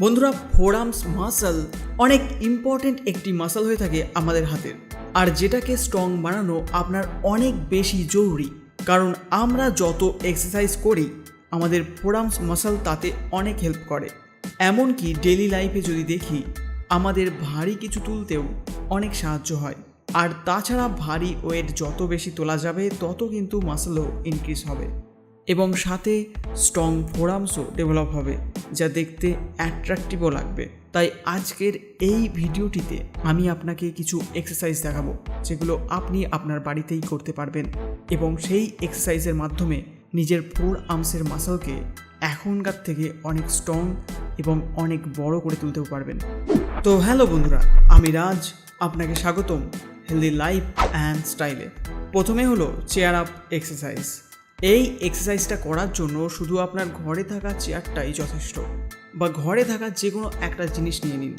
বন্ধুরা, forearms muscle অনেক important একটি মাসল হয়ে থাকে আমাদের হাতের আর যেটাকে স্ট্রং বানানো আপনার অনেক বেশি জরুরি। কারণ আমরা যত এক্সারসাইজ করি, আমাদের ফোরামস মাসল তাতে অনেক হেল্প করে। এমনকি ডেলি লাইফে যদি দেখি, আমাদের ভারী কিছু তুলতেও অনেক সাহায্য হয়। আর তাছাড়া ভারী ওয়েট যত বেশি তোলা যাবে, তত কিন্তু মাসলও ইনক্রিজ হবে। এবং সাথে স্ট্রং ফোরামসও ডেভেলপ হবে, যা দেখতে অ্যাট্রাকটিভও লাগবে। তাই আজকের এই ভিডিওটিতে আমি আপনাকে কিছু এক্সারসাইজ দেখাবো, যেগুলো আপনি আপনার বাড়িতেই করতে পারবেন এবং সেই এক্সারসাইজের মাধ্যমে নিজের ফোর আর্মসের মাসলকে এখনকার থেকে অনেক স্ট্রং এবং অনেক বড় করে তুলতেও পারবেন। তো হ্যালো বন্ধুরা, আমি রাজ, আপনাকে স্বাগতম হেলদি লাইফ অ্যান্ড স্টাইলে প্রথমে হলো চেয়ার আপ এক্সারসাইজ এই এক্সারসাইজটা করার জন্য শুধু আপনার ঘরে থাকা চেয়ারটাই যথেষ্ট। বা ঘরে থাকা যে কোনো একটা জিনিস নিয়ে নিন,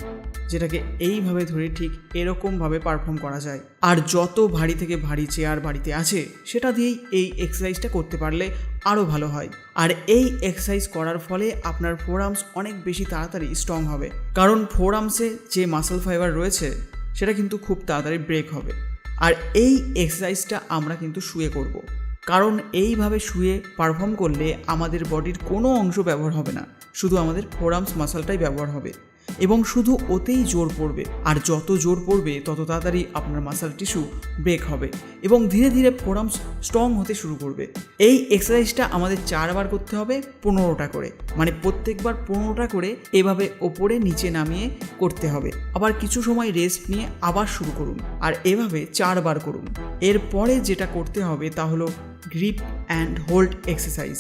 যেটাকে এইভাবে ধরে ঠিক এরকমভাবে পারফর্ম করা যায়। আর যত ভারী থেকে ভারী চেয়ার বাড়িতে আছে, সেটা দিয়েই এই এক্সারসাইজটা করতে পারলে আরও ভালো হয়। আর এই এক্সারসাইজ করার ফলে আপনার ফোর আর্মস অনেক বেশি তাড়াতাড়ি স্ট্রং হবে। কারণ ফোর আর্মসে যে মাসল ফাইবার রয়েছে, সেটা কিন্তু খুব তাড়াতাড়ি ব্রেক হবে। আর এই এক্সারসাইজটা আমরা কিন্তু শুয়ে করব। কারণ এইভাবে শুয়ে পারফর্ম করলে আমাদের বডির কোনো অংশ ব্যবহার হবে না। শুধু আমাদের ফোরামস মাসালটাই ব্যবহার হবে। এবং শুধু ওতেই জোর পড়বে। আর যত জোর পড়বে, তত তাড়াতাড়ি আপনার মাসাল টিস্যু ব্রেক হবে এবং ধীরে ধীরে ফোরামস স্ট্রং হতে শুরু করবে। এই এক্সারসাইজটা আমাদের চারবার করতে হবে পনেরোটা করে। মানে প্রত্যেকবার পনেরোটা করে এভাবে ওপরে নিচে নামিয়ে করতে হবে। আবার কিছু সময় রেস্ট নিয়ে আবার শুরু করুন। আর এভাবে চারবার করুন। এরপরে যেটা করতে হবে তা হলো গ্রিপ অ্যান্ড হোল্ড এক্সারসাইজ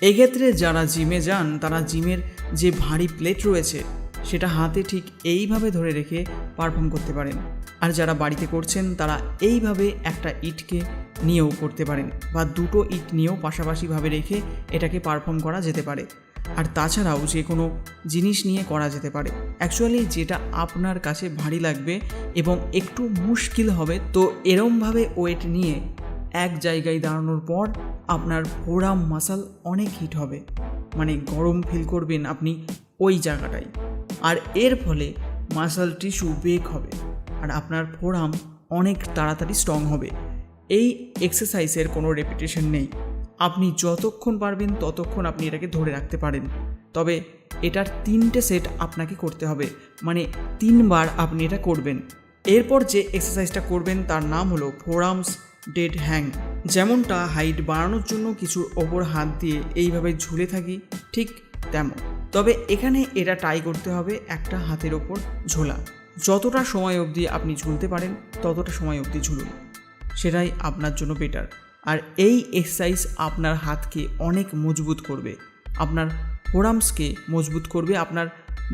এক্ষেত্রে যারা জিমে যান, তারা জিমের যে ভারী প্লেট রয়েছে, সেটা হাতে ঠিক এইভাবে ধরে রেখে পারফর্ম করতে পারেন। আর যারা বাড়িতে করছেন, তারা এইভাবে একটা ইটকে নিয়েও করতে পারেন বা দুটো ইট নিয়েও পাশাপাশিভাবে রেখে এটাকে পারফর্ম করা যেতে পারে। আর তাছাড়াও যে কোনো জিনিস নিয়ে করা যেতে পারে। অ্যাকচুয়ালি যেটা আপনার কাছে ভারী লাগবে এবং একটু মুশকিল হবে, তো এরমভাবে ওয়েট নিয়ে এক জায়গায় দাঁড়ানোর পর আপনার ফোরাম মাসাল অনেক হিট হবে। মানে গরম ফিল করবেন আপনি ওই জায়গাটায়। আর এর ফলে মাসাল টিস্যু বেক হবে আর আপনার ফোরাম অনেক তাড়াতাড়ি স্ট্রং হবে। এই এক্সারসাইজের কোনো রেপিটেশন নেই। আপনি যতক্ষণ পারবেন ততক্ষণ আপনি এটাকে ধরে রাখতে পারেন। তবে এটার তিনটে সেট আপনাকে করতে হবে। মানে তিনবার আপনি এটা করবেন। এরপর যে এক্সারসাইজটা করবেন তার নাম হলো ফোরামস ডেড হ্যাং। যেমনটা হাইট বাড়ানোর জন্য কিছুর ওপর হাত দিয়ে এইভাবে ঝুলে থাকি, ঠিক তেমন। তবে এখানে এটা ট্রাই করতে হবে একটা হাতের ওপর ঝোলা। যতটা সময় অবধি আপনি ঝুলতে পারেন, ততটা সময় অবধি ঝুলুন। সেটাই আপনার জন্য বেটার আর এই এক্সারসাইজ আপনার হাতকে অনেক মজবুত করবে। আপনার ফোরামসকে মজবুত করবে, আপনার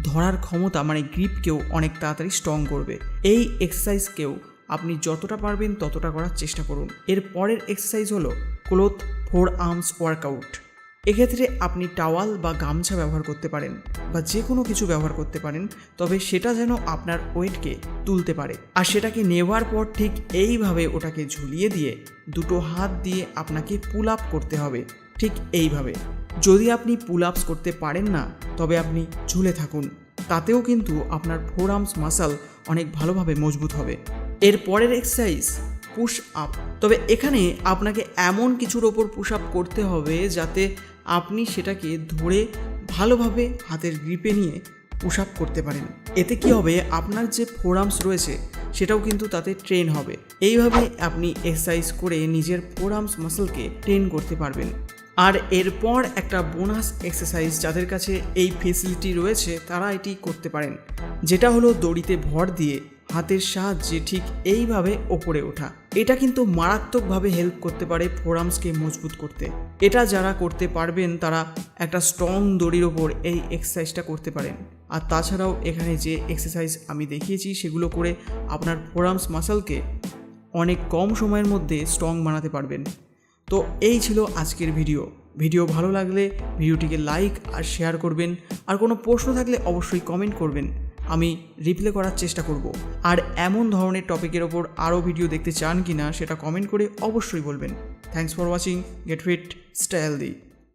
ধরার ক্ষমতা মানে গ্রিপকেও অনেক তাড়াতাড়ি স্ট্রং করবে। এই এক্সারসাইজকেও আপনি যতটা পারবেন ততটা করার চেষ্টা করুন। এর পরের এক্সারসাইজ হলো ক্লোথ ফোর আর্মস ওয়ার্কআউট এক্ষেত্রে আপনি টাওয়াল বা গামছা ব্যবহার করতে পারেন বা যে কোনো কিছু ব্যবহার করতে পারেন, তবে সেটা যেন আপনার ওয়েটকে তুলতে পারে। আর সেটাকে নেওয়ার পর ঠিক এইভাবে ওটাকে ঝুলিয়ে দিয়ে দুটো হাত দিয়ে আপনাকে পুল আপ করতে হবে। ঠিক এইভাবে। যদি আপনি পুল আপস করতে পারেন না, তবে আপনি ঝুলে থাকুন। তাতেও কিন্তু আপনার ফোর আর্মস মাসাল অনেক ভালোভাবে মজবুত হবে। এর পরের এক্সারসাইজ পুশ আপ তবে এখানে আপনাকে এমন কিছুর ওপর পুশ আপ করতে হবে যাতে আপনি সেটাকে ধরে ভালোভাবে হাতের গ্রিপে নিয়ে পুশ আপ করতে পারেন। এতে কি হবে? আপনার যে ফোরামস রয়েছে, সেটাও কিন্তু তাতে ট্রেন হবে। এইভাবে আপনি এক্সারসাইজ করে নিজের ফোরামস মাসলকে ট্রেন করতে পারবেন। আর এরপর একটা বোনাস এক্সারসাইজ যাদের কাছে এই ফেসিলিটি রয়েছে, তারা এটি করতে পারেন। যেটা হলো দড়িতে ভর দিয়ে হাতের সাহায্যে ঠিক এইভাবে ওপরে ওঠা। এটা কিন্তু মারাত্মকভাবে হেল্প করতে পারে ফোরামসকে মজবুত করতে। এটা যারা করতে পারবেন, তারা একটা স্ট্রং দড়ির ওপর এই এক্সারসাইজটা করতে পারেন। আর তাছাড়াও এখানে যে এক্সারসাইজ আমি দেখিয়েছি, সেগুলো করে আপনার ফোরামস মাসালকে অনেক কম সময়ের মধ্যে স্ট্রং বানাতে পারবেন। তো এই ছিল আজকের ভিডিও ভিডিও ভালো লাগলে ভিডিওটিকে লাইক আর শেয়ার করবেন। আর কোনো প্রশ্ন থাকলে অবশ্যই কমেন্ট করবেন। আমি রিপ্লে করার চেষ্টা করব। আর এমন ধরনের টপিকের ওপর আরও ভিডিও দেখতে চান কি না সেটা কমেন্ট করে অবশ্যই বলবেন। Thanks for watching get fit style the